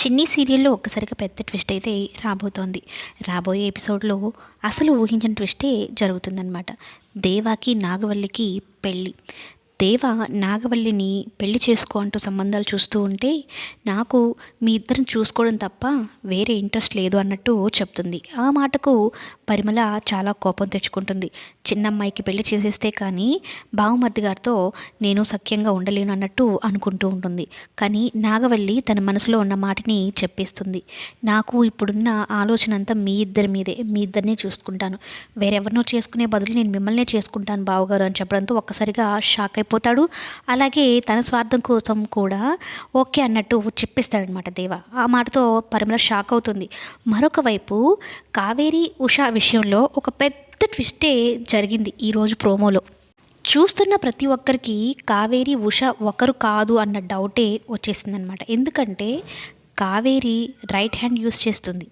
చిన్ని సీరియల్లో ఒక్కసారిగా పెద్ద ట్విస్ట్ అయితే రాబోతోంది. రాబోయే ఎపిసోడ్లో అసలు ఊహించిన ట్విస్టే జరుగుతుందనమాట దేవాకి నాగవల్లికి పెళ్ళి. దేవ నాగవల్లిని పెళ్ళి చేసుకో అంటూ సంబంధాలు చూస్తూ ఉంటే నాకు మీ ఇద్దరిని చూసుకోవడం తప్ప వేరే ఇంట్రెస్ట్ లేదు అన్నట్టు చెప్తుంది. ఆ మాటకు పరిమళ చాలా కోపం తెచ్చుకుంటుంది. చిన్నమ్మాయికి పెళ్ళి చేసేస్తే కానీ బావమర్ది గారితో నేను సఖ్యంగా ఉండలేను అన్నట్టు అనుకుంటూ ఉంటుంది. కానీ నాగవల్లి తన మనసులో ఉన్న మాటని చెప్పేస్తుంది. నాకు ఇప్పుడున్న ఆలోచన అంతా మీ ఇద్దరి మీదే. మీ ఇద్దరిని చూసుకుంటాను. వేరెవరినో చేసుకునే బదులు నేను మిమ్మల్నే చేసుకుంటాను బావగారు అని చెప్పడంతో ఒక్కసారిగా షాక్ వెళ్ళిపోతాడు. అలాగే తన స్వార్థం కోసం కూడా ఓకే అన్నట్టు చెప్పిస్తాడనమాట దేవ. ఆ మాటతో పరిమళ షాక్ అవుతుంది. మరొక వైపు కావేరి ఉషా విషయంలో ఒక పెద్ద ట్విస్టే జరిగింది ఈరోజు ప్రోమోలో. చూస్తున్న ప్రతి ఒక్కరికి కావేరి ఉష ఒకరు కాదు అన్న డౌటే వచ్చేసిందనమాట ఎందుకంటే కావేరి రైట్ హ్యాండ్ యూస్ చేస్తుంది.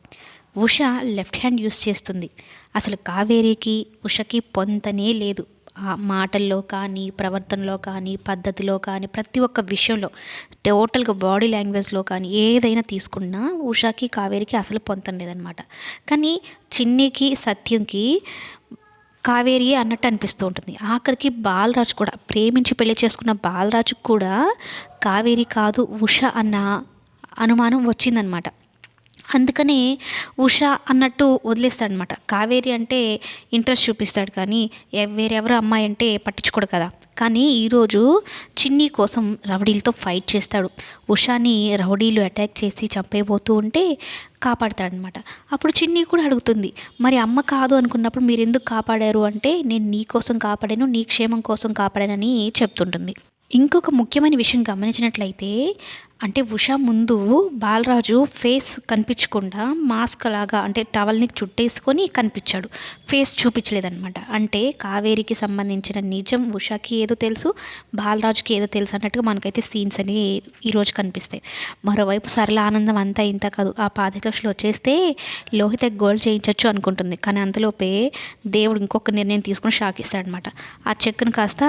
ఉష లెఫ్ట్ హ్యాండ్ యూస్ చేస్తుంది. అసలు కావేరికి ఉషకి పొంతనే లేదు. మాటల్లో కానీ ప్రవర్తనలో కానీ పద్ధతిలో కానీ ప్రతి ఒక్క విషయంలో టోటల్గా బాడీ లాంగ్వేజ్లో కానీ ఏదైనా తీసుకున్నా ఉషాకి కావేరికి అసలు పొందడం లేదనమాట కానీ చిన్నికి సత్యంకి కావేరి అన్నట్టు అనిపిస్తూ ఉంటుంది. ఆఖరికి బాలరాజు కూడా ప్రేమించి పెళ్ళి చేసుకున్న బాలరాజు కూడా కావేరి కాదు ఉష అన్న అనుమానం వచ్చిందనమాట అందుకనే ఉష అన్నట్టు వదిలేస్తాడనమాట. కావేరి అంటే ఇంట్రెస్ట్ చూపిస్తాడు కానీ వేరెవరు అమ్మాయి అంటే పట్టించుకోడు కదా. కానీ ఈరోజు చిన్ని కోసం రౌడీలతో ఫైట్ చేస్తాడు. ఉషాని రౌడీలు అటాక్ చేసి చంపేయబోతూ ఉంటే కాపాడతాడనమాట. అప్పుడు చిన్ని కూడా అడుగుతుంది మరి అమ్మ కాదు అనుకున్నప్పుడు మీరు ఎందుకు కాపాడారు? అంటే నేను నీ కోసం కాపాడాను నీ క్షేమం కోసం కాపాడానని చెప్తుంటుంది. ఇంకొక ముఖ్యమైన విషయం గమనించినట్లయితే అంటే ఉషా ముందు బాలరాజు ఫేస్ కనిపించకుండా మాస్క్ లాగా అంటే టవల్ని చుట్టేసుకొని కనిపించాడు. ఫేస్ చూపించలేదనమాట అంటే కావేరికి సంబంధించిన నిజం ఉషాకి ఏదో తెలుసు బాలరాజుకి ఏదో తెలుసు అన్నట్టుగా మనకైతే సీన్స్ అని ఈరోజు కనిపిస్తాయి. మరోవైపు సరళ ఆనందం అంతా ఇంత కాదు. ఆ పాతిక లక్షలు వచ్చేస్తే లోహిత గోల్ చేయించవచ్చు అనుకుంటుంది. కానీ అంతలోపే దేవుడు ఇంకొక నిర్ణయం తీసుకుని షాక్ ఇస్తాడనమాట ఆ చెక్కును కాస్త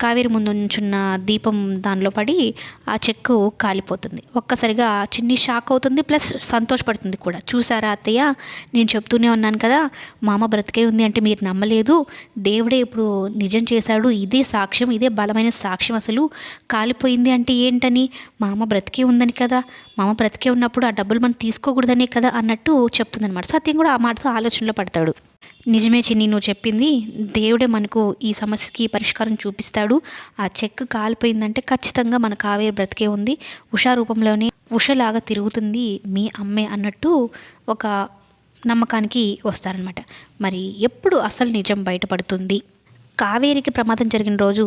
కావేరి ముందు ఉంచున్న దీపం దానిలో పడి ఆ చెక్కు కాలిపోతుంది. ఒక్కసారిగా చిన్ని షాక్ అవుతుంది ప్లస్ సంతోషపడుతుంది కూడా. చూసారా అత్తయ్య? నేను చెప్తూనే ఉన్నాను కదా. మామ బ్రతికే ఉంది అంటే మీరు నమ్మలేదు. దేవుడే ఇప్పుడు నిజం చేశాడు. ఇదే సాక్ష్యం ఇదే బలమైన సాక్ష్యం అసలు. కాలిపోయింది అంటే ఏంటని? మా అమ్మ బ్రతికే ఉందని కదా. మామ బ్రతికే ఉన్నప్పుడు ఆ డబ్బులు మనం తీసుకోకూడదనే కదా అన్నట్టు చెప్తుందనమాట సత్యం కూడా ఆ మాటతో ఆలోచనలో పడతాడు. నిజమే చిన్ని నువ్వు చెప్పింది. దేవుడే మనకు ఈ సమస్యకి పరిష్కారం చూపిస్తాడు. ఆ చెక్ కాలిపోయిందంటే ఖచ్చితంగా మన కావేరి బ్రతికే ఉంది. ఉషా రూపంలోనే ఉషలాగా తిరుగుతుంది మీ అమ్మే అన్నట్టు ఒక నమ్మకానికి వస్తారనమాట మరి ఎప్పుడు అసలు నిజం బయటపడుతుంది? కావేరికి ప్రమాదం జరిగిన రోజు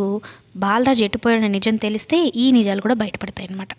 బాలరాజు ఎట్టుపోయాడనే నిజం తెలిస్తే ఈ నిజాలు కూడా బయటపడతాయి అన్నమాట